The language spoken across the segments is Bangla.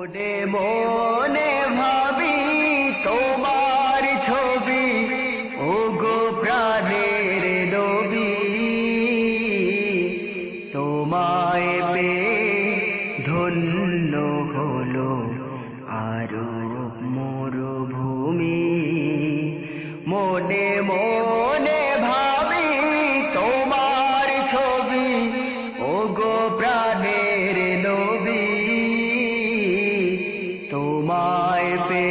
মোডে মনে ভাবি তোমার ছবি। ও গো প্রাণের নবী, তোমায় পে ধন্য হলো আরও মরুভূমি। মনে মনে তোমায় পে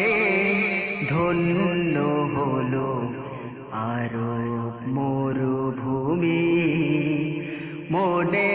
ধন্য হলো আরও মরুভূমি। মনে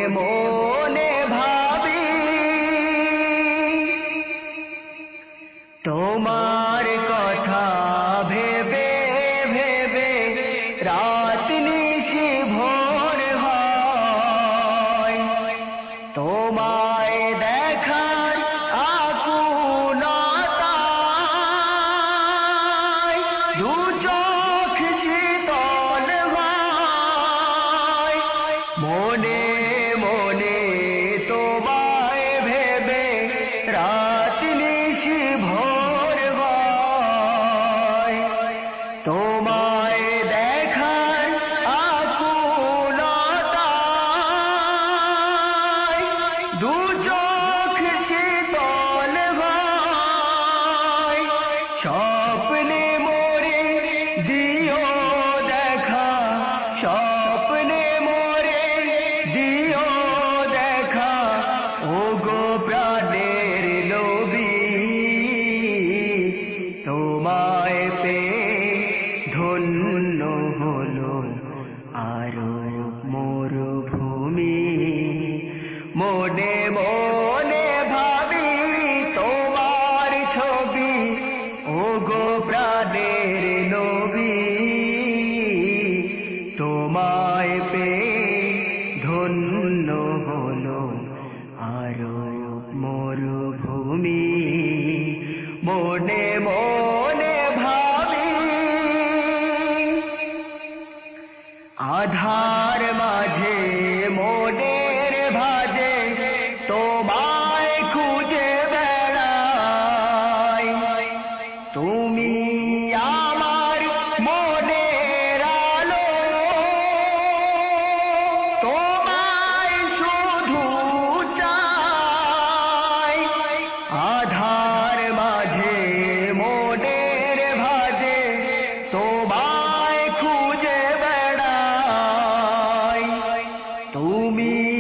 আরও মরুভূমি। মনে মনে ভাবি তোমার ছবি। ও গো প্রাণের নবী, তোমায় পে ধন্য হলো আরও মরুভূমি। মনে মনে মোড়ে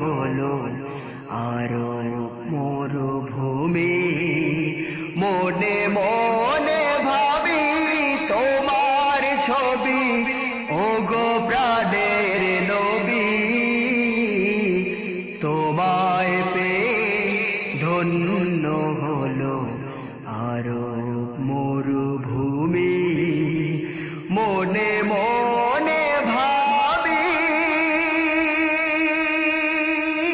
হলো আরও মরুভূমি মনে